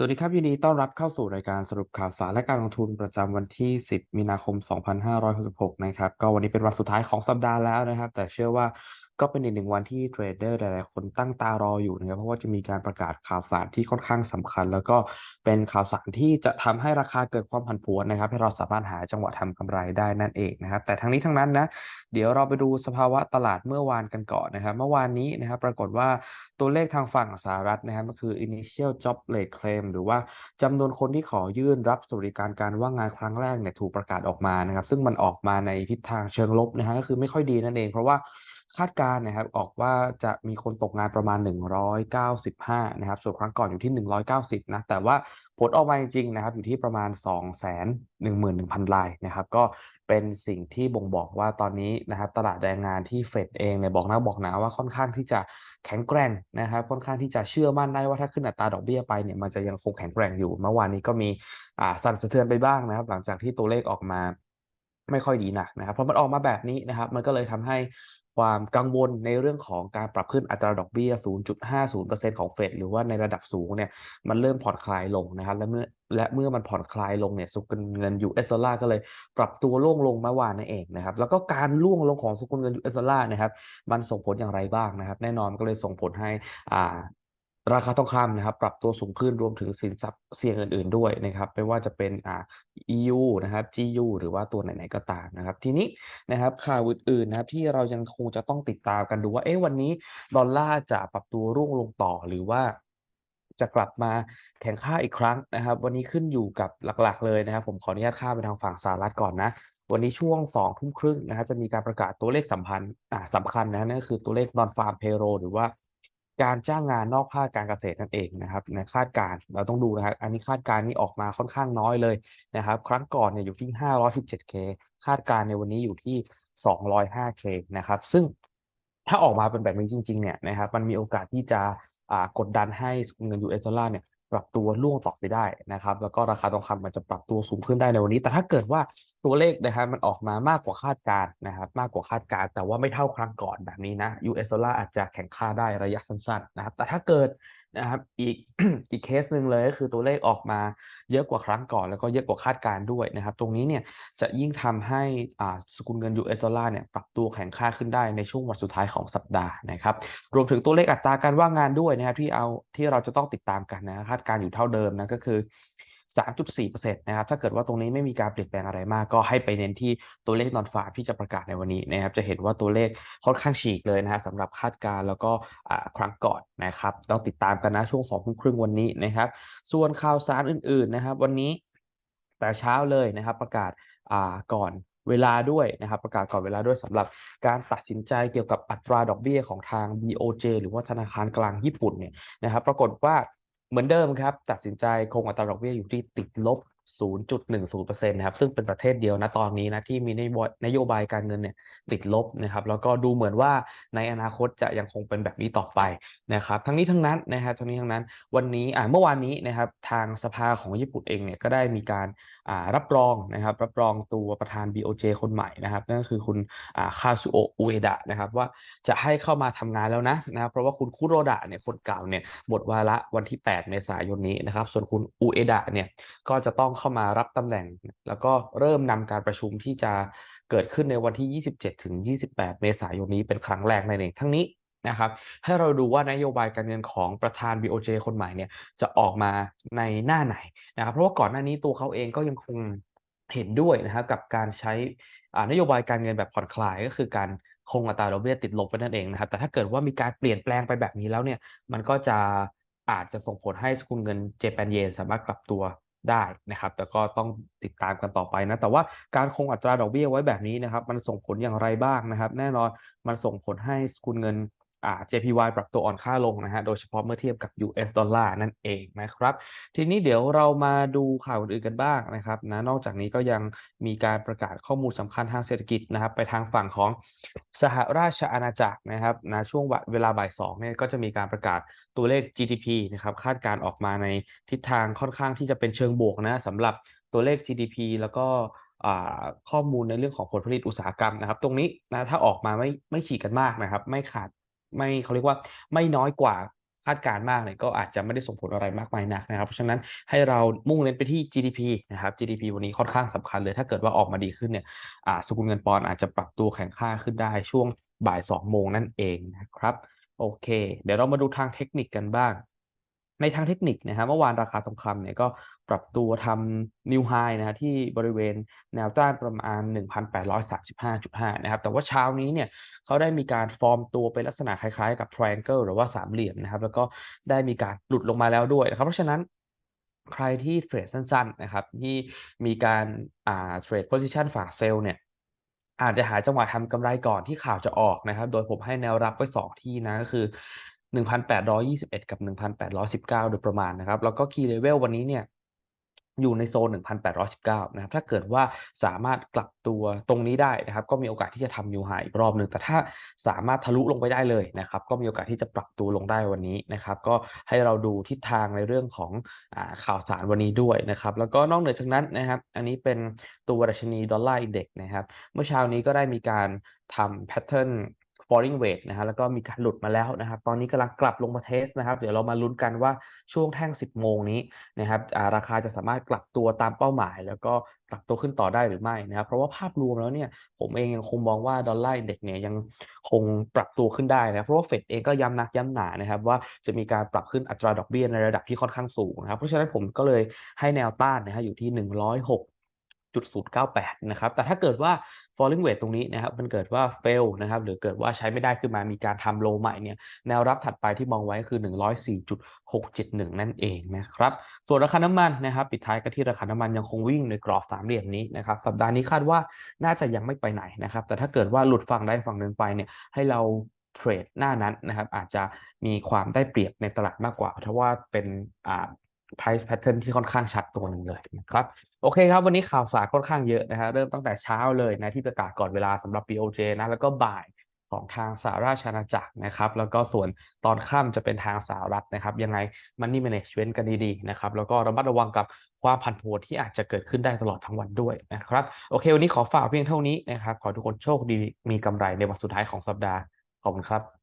สวัสดีครับยินดีต้อนรับเข้าสู่รายการสรุปข่าวสารและการลงทุนประจำวันที่ 10 มีนาคม 2566 นะครับ ก็วันนี้เป็นวันสุดท้ายของสัปดาห์แล้วนะครับ แต่เชื่อว่า ก็เป็นอีกหนึ่งวันที่เทรดเดอร์หลายๆ คนตั้งตารออยู่นะครับ เพราะว่าจะมีการประกาศข่าวสารที่ค่อนข้างสำคัญ แล้วก็เป็นข่าวสารที่จะทำให้ราคาเกิดความผันผวนนะครับ ให้เราสามารถหาจังหวะทำกำไรได้นั่นเองนะครับ แต่ทั้งนี้ทั้งนั้นนะ เดี๋ยวเราไปดูสภาวะตลาดเมื่อวานกันก่อนนะครับ เมื่อวานนี้นะครับปรากฏว่าตัวเลขทางฝั่งสหรัฐนะครับก็คือ initial job rate claim หรือว่าจำนวนคนที่ขอยื่นรับสวัสดิการการว่างงานครั้งแรกเนี่ยถูกประกาศออกมานะครับ ซึ่งมันออกมาในทิศทางเชิงลบนะฮะก็คือไม่ค่อยดีนั่นเอง เพราะว่า คาดการณ์นะครับออกว่าจะมีคนตกงานประมาณ 195 นะครับ ส่วนครั้งก่อนอยู่ที่ 190 นะ แต่ว่าผลออกมาจริงๆนะครับ อยู่ที่ประมาณ 211,000 รายนะครับ ก็เป็นสิ่งที่บ่งบอกว่าตอนนี้นะครับตลาดแรงงานที่เฟดเองเนี่ยบอกนะบอกหนาว่าค่อนข้างที่จะแข็งแกร่งนะครับ ค่อนข้างที่จะเชื่อมั่นได้ว่าถ้าขึ้นอัตราดอกเบี้ยไปเนี่ยมันจะยังคงแข็งแกร่งอยู่ เมื่อวานนี้ก็มีอ่าสั่นสะเทือนไปบ้างนะครับ หลังจากที่ตัวเลขออกมาไม่ค่อยดีหนักนะครับเพราะมันออกมาแบบนี้นะครับ มันก็เลยทำให้ ความกังวลในเรื่องของการปรับขึ้นอัตราดอกเบี้ย 0.50%ของเฟดหรือว่าในระดับสูงเนี่ยมันเริ่มผ่อนคลายลงนะครับและเมื่อและเมื่อมันผ่อนคลายลงเนี่ยสกุลเงินยูเอสดอลลาร์ก็เลยปรับตัวร่วงลงเมื่อวานนั่นเองนะครับแล้วก็การร่วงลงของสกุลเงินยูเอสดอลลาร์นะครับมันส่งผลอย่างไรบ้างนะครับ แน่นอนก็เลยส่งผลให้อ่า ราคาทองคำนะครับ ปรับตัวสูงขึ้นรวมถึงสินทรัพย์เสี่ยงอื่น ๆ ด้วยนะครับ ไม่ว่าจะเป็นอ่า EU นะครับ GU หรือว่าตัวไหน ๆ ก็ตามนะครับ ทีนี้นะครับข่าวอื่นๆนะครับที่เรายังคงจะต้องติดตามกันดูว่า เอ๊ะวันนี้ดอลลาร์จะปรับตัวร่วงลงต่อหรือว่าจะกลับมาแข็งค่าอีกครั้งนะครับ วันนี้ขึ้นอยู่กับหลักๆ เลยนะครับ ผมขออนุญาตข้ามไปทางฝั่งสหรัฐก่อนนะ วันนี้ช่วง2ทุ่มครึ่งนะครับจะมีการประกาศตัวเลขสัมพันธ์อ่าสำคัญนะนั่นก็คือตัวเลข non farm payroll หรือว่า การจ้างงานนอกภาคการเกษตรนั่นเองนะครับในคาดการเราต้องดูนะครับอันนี้คาดการนี่ออกมาค่อนข้างน้อยเลยนะครับ ครั้งก่อนเนี่ยอยู่ที่ 517K คาดการในวันนี้อยู่ที่ 205K นะครับ ซึ่งถ้าออกมาเป็นแบบนี้จริงๆเนี่ยนะครับมันมีโอกาสที่จะกดดันให้เงิน US ดอลลาร์เนี่ย ปรับตัวล่วงต่อไปได้นะครับ แล้วก็ราคาทองคำมันจะปรับตัวสูงขึ้นได้ในวันนี้ แต่ถ้าเกิดว่าตัวเลขนะครับมันออกมามากกว่าคาดการณ์นะครับ มากกว่าคาดการณ์แต่ว่าไม่เท่าครั้งก่อนแบบนี้นะ US ดอลลาร์อาจจะแข็งค่าได้ระยะสั้นๆนะครับ แต่ถ้าเกิดนะครับอีกอีกเคสหนึ่งเลยก็คือตัวเลขออกมาเยอะกว่าครั้งก่อน แล้วก็เยอะกว่าคาดการ์ด้วยนะครับ ตรงนี้เนี่ยจะยิ่งทำให้อ่าสกุลเงิน US ดอลลาร์เนี่ยปรับตัวแข็งค่าขึ้นได้ในช่วงวันสุดท้ายของสัปดาห์นะครับ รวมถึงตัวเลขอัตราการว่างงานด้วยนะครับที่เอาที่เราจะต้องติดตามกันนะคาดการอยู่เท่าเดิมนะก็คือ 3.4%นะครับถ้าเกิดว่าตรงนี้ไม่มีการเปลี่ยนแปลงอะไรมาก ก็ให้ไปเน้นที่ตัวเลขนอนฟาร์มที่จะประกาศในวันนี้นะครับจะเห็นว่าตัวเลขค่อนข้างฉีกเลยนะฮะสำหรับคาดการ์แล้วก็ครั้งก่อนนะครับต้องติดตามกันนะช่วง2ทุ่มครึ่งวันนี้นะครับส่วนข่าวสารอื่นๆนะครับวันนี้แต่เช้าเลยนะครับประกาศาก่อนเวลาด้วยนะครับประกาศก่อนเวลาด้วยสำหรับการตัดสินใจเกี่ยวกับอัตราดอกเบี้ยของทาง BOJ หรือว่าธนาคารกลางญี่ปุ่นเนี่ยนะครับปรากฏว่า เหมือนเดิมครับ ตัดสินใจคงอัตราดอกเบี้ยอยู่ที่ติดลบ 0.10%นะครับซึ่งเป็นประเทศเดียวนะตอนนี้นะที่มีนโยบายนโยบายการเงินเนี่ยติดลบนะครับแล้วก็ดูเหมือนว่าในอนาคตจะยังคงเป็นแบบนี้ต่อไปนะครับทั้งนี้ทั้งนั้นนะครับทั้งนี้ทั้งนั้นวันนี้อ่าเมื่อวานนี้นะครับทางสภาของญี่ปุ่นเองเนี่ยก็ได้มีการอ่ารับรองนะครับรับรองตัวประธาน BOJ คนใหม่นะครับนั่นก็คือคุณอ่าคาซุโอะอุเอดะนะครับว่าจะให้เข้ามาทำงานแล้วนะนะครับเพราะว่าคุณคุโรดะเนี่ยคนเก่าเนี่ยหมดวาระวันที่ 8 เมษายนนี้นะครับส่วนคุณอุเอดะเนี่ยก็จะต้องเข้ามารับตำแหน่ง แล้วก็เริ่มนำการประชุมที่จะเกิดขึ้นในวันที่ 27 ถึง 28 เมษายนนี้เป็นครั้งแรกนั่นเองทั้งนี้นะครับให้เราดูว่านโยบายการเงินของประธาน BOJ คนใหม่เนี่ยจะออกมาในหน้าไหนนะครับเพราะว่าก่อนหน้านี้ตัวเขาเองก็ยังคงเห็นด้วยนะครับกับการใช้อานโยบายการเงินแบบผ่อนคลายก็คือการคงอัตราดอกเบี้ยติดลบไปนั่นเองนะครับ แต่ถ้าเกิดว่ามีการเปลี่ยนแปลงไปแบบนี้แล้วเนี่ย มันก็จะอาจจะส่งผลให้สกุลเงินเจแปนเยนสามารถกลับตัว ได้นะครับ แต่ก็ต้องติดตามกันต่อไปนะ แต่ว่าการคงอัตราดอกเบี้ยไว้แบบนี้นะครับ มันส่งผลอย่างไรบ้างนะครับ แน่นอนมันส่งผลให้สกุลเงิน JPY ปรับตัวอ่อนค่าลงนะฮะ โดยเฉพาะเมื่อเทียบกับ US ดอลลาร์นั่นเองนะครับ ทีนี้เดี๋ยวเรามาดูข่าวอื่นกันบ้างนะครับนะ นอกจากนี้ก็ยังมีการประกาศข้อมูลสำคัญทางเศรษฐกิจนะครับ ไปทางฝั่งของสหราชอาณาจักรนะครับนะช่วงเวลาบ่ายสองเนี่ยก็จะมีการประกาศตัวเลข GDP นะครับ คาดการออกมาในทิศทางค่อนข้างที่จะเป็นเชิงบวกนะสำหรับตัวเลข GDP แล้วก็อ่าข้อมูลในเรื่องของผลผลิตอุตสาหกรรมนะครับ ตรงนี้นะถ้าออกมาไม่ไม่ฉีกกันมากนะครับ ไม่ขาด ไม่เขาเรียกว่าไม่น้อยกว่าคาดการมากเนี่ยก็อาจจะไม่ได้ส่งผลอะไรมากมายนักนะครับ เพราะฉะนั้นให้เรามุ่งเน้นไปที่ GDP นะครับ GDP วันนี้ค่อนข้างสำคัญเลย ถ้าเกิดว่าออกมาดีขึ้นเนี่ยสกุลเงินปอนด์อาจจะปรับตัวแข็งค่าขึ้นได้ช่วงบ่าย2โมงนั่นเองนะครับ โอเค เดี๋ยวเรามาดูทางเทคนิคกันบ้าง ในทางเทคนิคนะครับเมื่อวานราคาทองคำเนี่ยก็ปรับตัวทำ new high นะครับที่บริเวณแนวต้านประมาณ 1,835.5 นะครับ แต่ว่าเช้านี้เนี่ยเขาได้มีการฟอร์มตัวเป็นลักษณะคล้ายๆกับ triangle หรือว่าสามเหลี่ยมนะครับ แล้วก็ได้มีการหลุดลงมาแล้วด้วยนะครับ เพราะฉะนั้นใครที่เทรดสั้นๆนะครับที่มีการอ่าเทรด position ฝากเซลล์เนี่ยอาจจะหาจังหวะทำกำไรก่อนที่ข่าวจะออกนะครับ โดยผมให้แนวรับไว้ 2 ที่นะก็คือ 1,821 กับ 1,819 โดยประมาณนะครับ แล้วก็ Key Level วันนี้เนี่ยอยู่ในโซน 1,819 นะครับ ถ้าเกิดว่าสามารถกลับตัวตรงนี้ได้นะครับ ก็มีโอกาสที่จะทำ New High อีกรอบหนึ่ง แต่ถ้าสามารถทะลุลงไปได้เลยนะครับ ก็มีโอกาสที่จะปรับตัวลงได้วันนี้นะครับ ก็ให้เราดูทิศทางในเรื่องของอข่าวสารวันนี้ด้วยนะครับ แล้วก็นอกเหนือจากนั้นนะครับ อันนี้เป็นตัวดัชนีดอลลาร์อินเด็กซ์นะครับ เมื่อเช้านี้ก็ได้มีการทำแพทเทิร์น falling wedge นะฮะแล้วก็มีการหลุดมาแล้วนะครับตอนนี้กำลังกลับลงมาเทสนะครับ เดี๋ยวเรามาลุ้นกันว่าช่วงแท่ง 10 โมงนี้นะครับราคาจะสามารถกลับตัวตามเป้าหมาย แล้วก็กลับตัวขึ้นต่อได้หรือไม่นะครับเพราะว่าภาพรวมแล้วเนี่ยผมเองยังคงมองว่าดอลลาร์อินเด็กซ์เนี่ยยังคงปรับตัวขึ้นได้นะเพราะว่าเฟดเองก็ย้ำนักย้ำหนานะครับว่าจะมีการปรับขึ้นอัตราดอกเบี้ยในระดับที่ค่อนข้างสูงนะครับเพราะฉะนั้นผมก็เลยให้แนวต้านนะฮะอยู่ที่ 106 0.98 นะครับ แต่ถ้าเกิดว่า falling wedge ตรงนี้นะครับ มันเกิดว่า fail นะครับ หรือเกิดว่าใช้ไม่ได้ขึ้นมา มีการทำ low ใหม่เนี่ย แนวรับถัดไปที่มองไว้คือ 104.671 นั่นเองนะครับ ส่วนราคาน้ำมันนะครับ ปิดท้ายกันที่ราคาน้ำมันยังคงวิ่งในกรอบสามเหลี่ยมนี้นะครับ สัปดาห์นี้คาดว่าน่าจะยังไม่ไปไหนนะครับ แต่ถ้าเกิดว่าหลุดฝั่งใดฝั่งหนึ่งไปเนี่ยให้เราเทรดหน้านั้นนะครับอาจจะมีความได้เปรียบในตลาดมากกว่าเพราะว่าเป็นอ่า price pattern ที่ค่อนข้างชัดตัวหนึ่งเลยนะครับ โอเคครับ วันนี้ข่าวสารค่อนข้างเยอะนะฮะเริ่มตั้งแต่เช้าเลยนะที่ประกาศก่อนเวลาสำหรับ BOJ นะแล้วก็บ่ายของทางสหราชอาณาจักรนะครับ แล้วก็ส่วนตอนค่ำจะเป็นทางสหรัฐนะครับ ยังไง Money Management กันดีๆนะครับ แล้วก็ระมัดระวังกับความผันผวนที่อาจจะเกิดขึ้นได้ตลอดทั้งวันด้วยนะครับ โอเค วันนี้ขอฝากเพียงเท่านี้นะครับ ขอทุกคนโชคดีมีกำไรในวันสุดท้ายของสัปดาห์ ขอบคุณครับ